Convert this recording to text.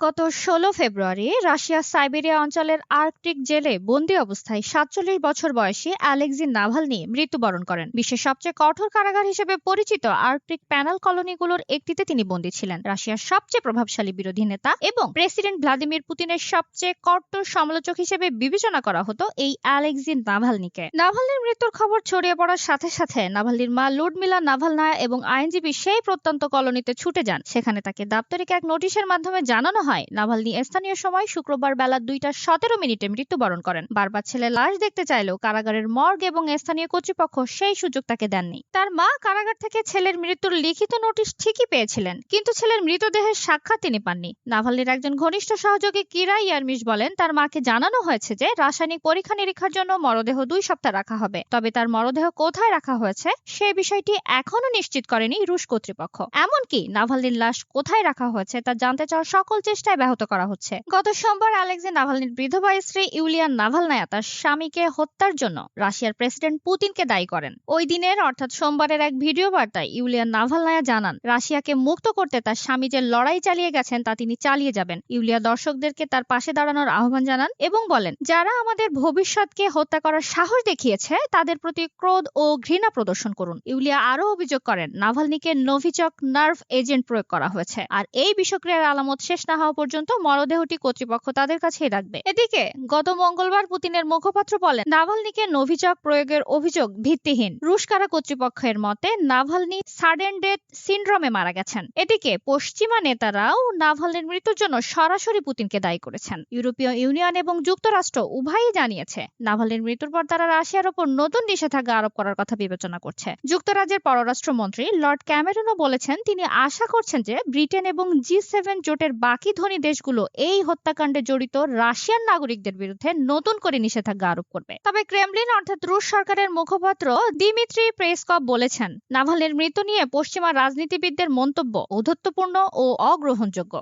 গত ষোলো ফেব্রুয়ারি রাশিয়ার সাইবেরিয়া অঞ্চলের আর্কটিক জেলে বন্দি অবস্থায় সাতচল্লিশ বছর বয়সী অ্যালেক্সি নাভালনি মৃত্যুবরণ করেন। বিশ্বের সবচেয়ে কঠোর কারাগার হিসেবে পরিচিত আর্কটিক প্যানেল কলোনিগুলোর একটিতে তিনি বন্দী ছিলেন। রাশিয়ার সবচেয়ে প্রভাবশালী বিরোধী নেতা এবং প্রেসিডেন্ট ভ্লাদিমির পুতিনের সবচেয়ে কট্টর সমালোচক হিসেবে বিবেচনা করা হতো এই অ্যালেক্সি নাভালনিকে। নাভালনির মৃত্যুর খবর ছড়িয়ে পড়ার সাথে সাথে নাভালনির মা লুডমিলা নাভালনায়া এবং আইনজীবী সেই প্রত্যন্ত কলোনিতে ছুটে যান। সেখানে তাকে দাপ্তরিক এক নোটিশের মাধ্যমে জানানো হয় নাভালনি স্থানীয় সময় শুক্রবার বেলা দুইটা সতেরো মিনিটে মৃত্যুবরণ করেন। বারবার ছেলে লাশ দেখতে চাইলেও কারাগারের মর্গ এবং স্থানীয় কর্তৃপক্ষ সেই সুযোগ তাকে দেননি। তার মা কারাগার থেকে ছেলের মৃত্যুর লিখিত নোটিশ ঠিকই পেয়েছিলেন, কিন্তু ছেলের মৃতদেহের সাক্ষাৎ তিনি পাননি। নাভালনির একজন ঘনিষ্ঠ সহযোগী কিরা ইয়ারমিশ বলেন, তার মাকে জানানো হয়েছে যে রাসায়নিক পরীক্ষা নিরীক্ষার জন্য মরদেহ দুই সপ্তাহ রাখা হবে। তবে তার মরদেহ কোথায় রাখা হয়েছে সে বিষয়টি এখনও নিশ্চিত করেনি রুশ কর্তৃপক্ষ। এমনকি নাভালনির লাশ কোথায় রাখা হয়েছে তা জানতে চাওয়ার সকল চেষ্টায় ব্যাহত করা হচ্ছে। গত সোমবার আলেক্সি নাভালনির বিধবা স্ত্রী ইউলিয়ান নাভালনায়া তার স্বামীকে হত্যার জন্য রাশিয়ার প্রেসিডেন্ট পুতিনকে দায়ী করেন। ওই দিনের, অর্থাৎ সোমবারের এক ভিডিও বার্তায় ইউলিয়ান নাভালনায়া জানান, রাশিয়াকে মুক্ত করতে তার স্বামী যে লড়াই চালিয়ে গেছেন তা তিনি চালিয়ে যাবেন। ইউলিয়া দর্শকদেরকে তার পাশে দাঁড়ানোর আহ্বান জানান এবং বলেন, যারা আমাদের ভবিষ্যৎকে হত্যা করার সাহস দেখিয়েছে, তাদের প্রতি ক্রোধ ও ঘৃণা প্রদর্শন করুন। ইউলিয়া আরও অভিযোগ করেন, নাভালনিকে নোভিচক নার্ভ এজেন্ট প্রয়োগ করা হয়েছে। আর এই বিষক্রিয়ার আলামত শেষ না হওয়া পর্যন্ত মরদেহটি কর্তৃপক্ষ তাদের কাছেই রাখবে। এদিকে গত মঙ্গলবার পুতিনের মুখপাত্র বলেন, নাভালনিকে নোভিচক প্রয়োগের অভিযোগ ভিত্তিহীন। রুশ কারা কর্তৃপক্ষের মতে, নাভালনি সাডেন ডেথ সিন্ড্রোমে মারা গেছেন। এদিকে পশ্চিমা নেতারাও নাভালনির মৃত্যুর জন্য সরাসরি পুতিনকে দায়ী করেছেন। ইউরোপীয় ইউনিয়ন এবং যুক্তরাষ্ট্র উভয়ই জানিয়েছে, নাভালনির মৃত্যুর পর তারা রাশিয়ার ওপর নতুন নিষেধাজ্ঞা আরোপ করার কথা বিবেচনা করছে। যুক্তরাজ্যের পররাষ্ট্রমন্ত্রী লর্ড ক্যামেরনও বলেছেন, তিনি আশা করছেন যে ব্রিটেন এবং জি সেভেন জোটের বাকি ধনী দেশগুলো এই হত্যাকাণ্ডে জড়িত রাশিয়ান নাগরিকদের বিরুদ্ধে নতুন করে নিষেধাজ্ঞা আরোপ করবে। তবে ক্রেমলিন অর্থাৎ রুশ সরকারের মুখপাত্র দিমিত্রি প্রেসকপ বলেছেন, নাভালের মৃত্যু নিয়ে পশ্চিমা রাজনীতিবিদদের মন্তব্য ঔদ্ধত্যপূর্ণ ও অগ্রহণযোগ্য।